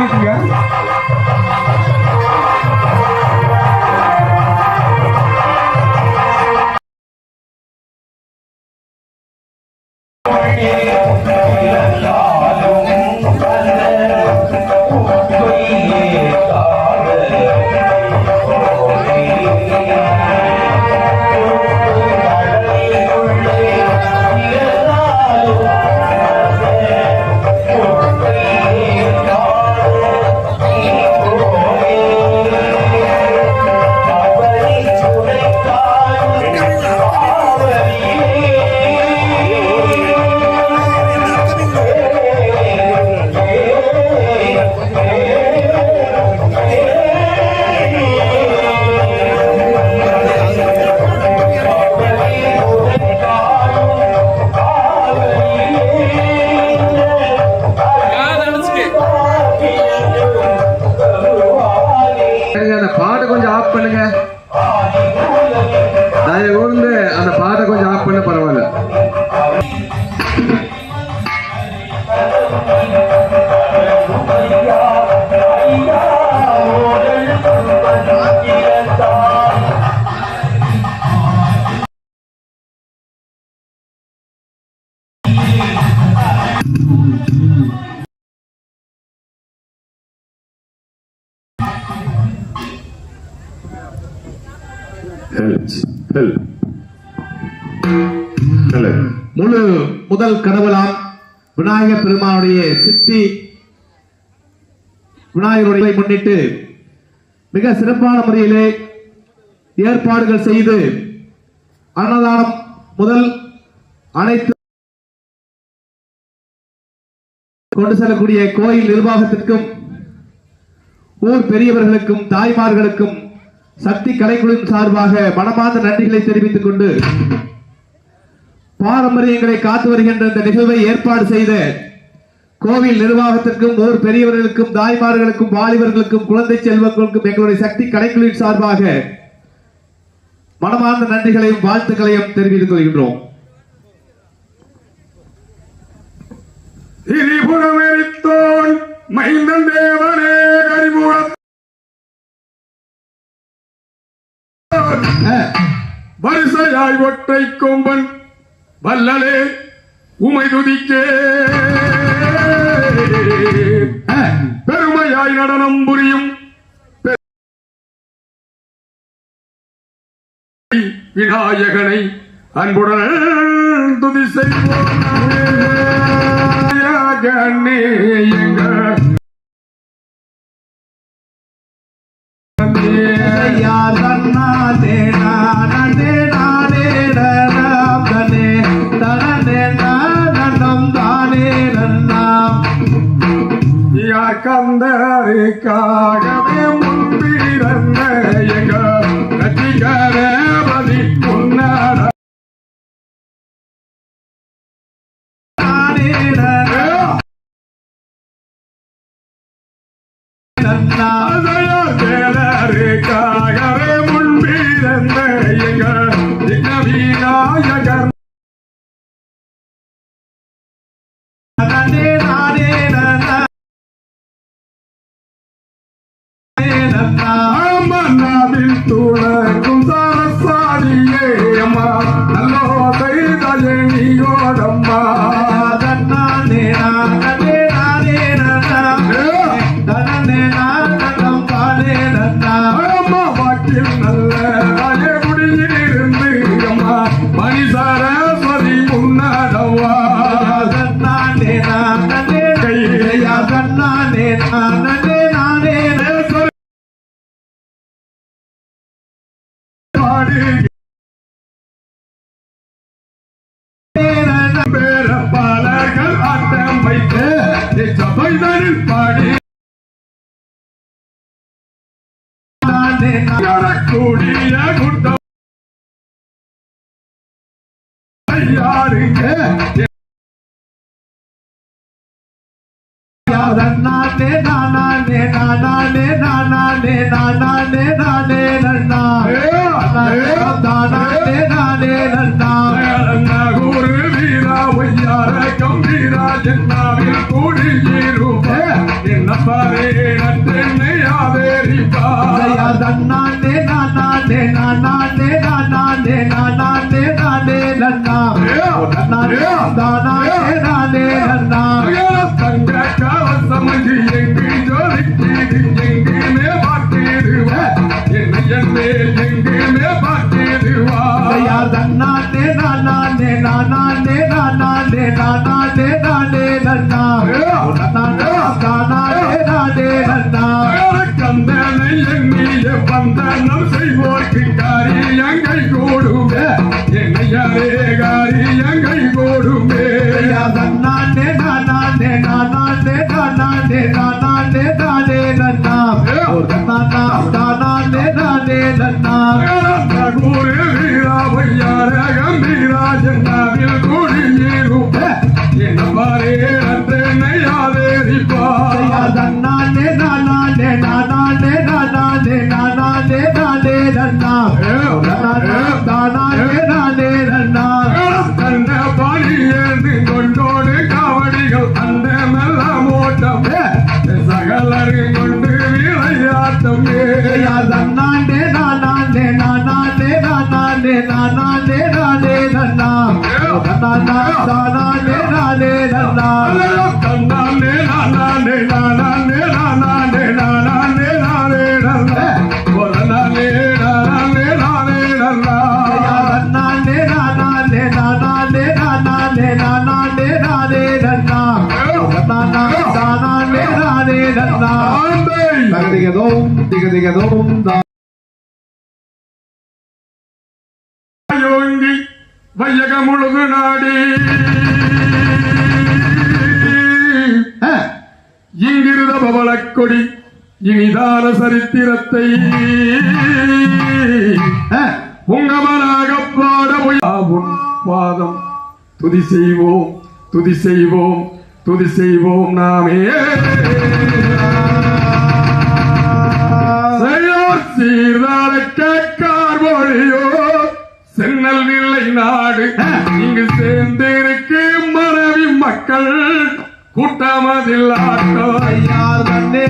합니까? Thank you. முழு முதல் கடவுளாம் விநாயகர் பெருமானுடைய சித்தி விநாயகருடைய முன்னிட்டு மிக சிறப்பான முறையிலே ஏற்பாடுகள் செய்து அன்னதானம் முதல் அனைத்து கொண்டு செல்லக்கூடிய கோயில் நிர்வாகத்திற்கும் ஊர் பெரியவர்களுக்கும் தாய்மார்களுக்கும் சக்தி கலைக்குழுவின் சார்பாக மனமார்ந்த நன்றிகளை தெரிவித்துக் கொண்டு பாரம்பரியங்களை காத்து வருகின்ற இந்த நிகழ்வை ஏற்பாடு செய்த கோவில் நிர்வாகத்திற்கும் ஊர் பெரியவர்களுக்கும் தாய்மார்களுக்கும் வாலிபர்களுக்கும் குழந்தை செல்வங்களுக்கும் எங்களுடைய சக்தி கலைக்குழுவின் சார்பாக மனமார்ந்த நன்றிகளையும் வாழ்த்துக்களையும் தெரிவித்துக் கொள்கின்றோம். திரிபுரமெரித்தோன் மைந்தன் தேவனே அறிமுக அஹ், வரிசையாய் ஒற்றை கொம்பன் வல்லலே உமை துதிக்கே. பெருமையாய் நடனம் புரியும். விநாயகனை அன்புடன் துதி செய்வோம். யார் முன் பிறந்த எங்க கட்சிகரபதி முன்னாட பாடி பேரப்பாளர்கள் ஆட்டம் வைத்து சபைதனில் பாடி கூடிய குட்டம் தம்பிராஜன் நாவில் கூடியிருப்பே என்னப்பாரே நன்றென்னை ஆவேரிப்பார் தன்னாண்டே நானாண்டே நானாண்டே நானாண்டே நானாண்டே நானே நன்னா நானே நானே நானே நன்னா தங்க கவசம் எங்கு ஜோலிக்கு எங்குமே பார்த்திடுவ என்னை என்னே எங்குமே பார்த்திடுவா தன்னாண்டே நானாண்டே நானாண்டே நானாண்டே நானா வையகமுழுது நாடி. இங்கிருத பவளக்கொடி இனிதான சரித்திரத்தை. உங்கமனாக பாட உன் பாதம். துதி செய்வோம் துதி செய்வோம் துதி செய்வோம் நாமே. சீர்தார கேட்கார் மொழியோ நாடு இங்கு சேர்ந்திருக்கு மனைவி மக்கள். கூட்டமதில் ஆட்டோ ஐயா நன்னே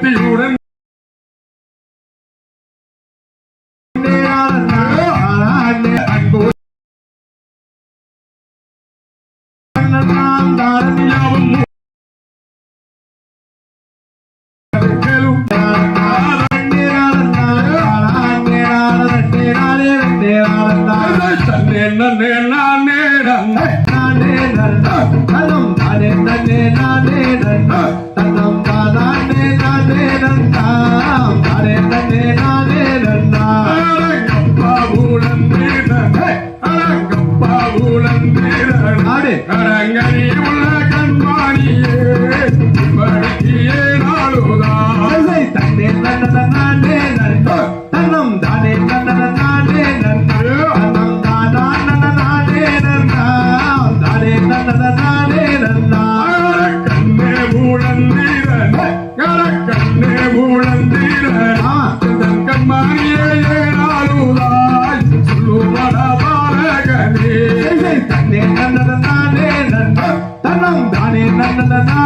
Figuren na na na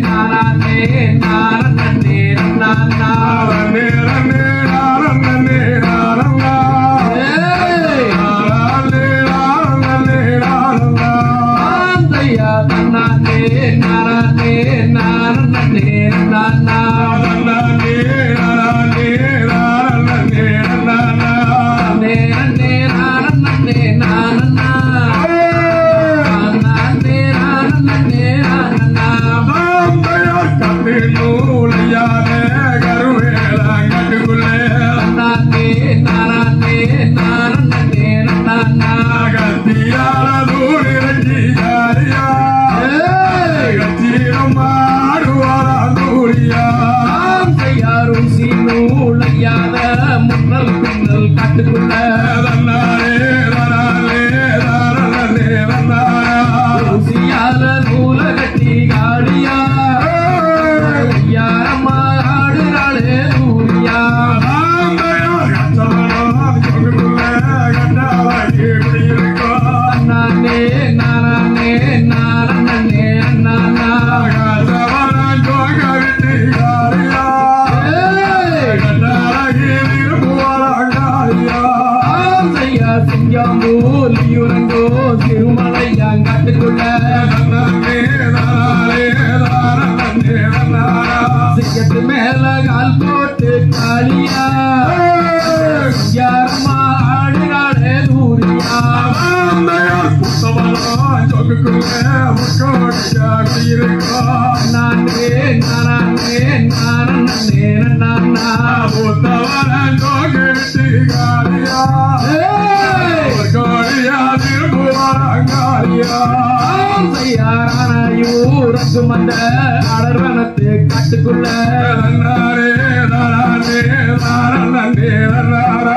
na na na na தயார் சொல்லுக்கு மக்களுக்கு நானே நானே நானே நானா ஒத்தவரன் தொகுத்து காரியா காரியா திருபுவாரியா யாரானையோ ரசு மந்த அடரணத்து காட்டுக்குள்ள நானே நானே நானே நானா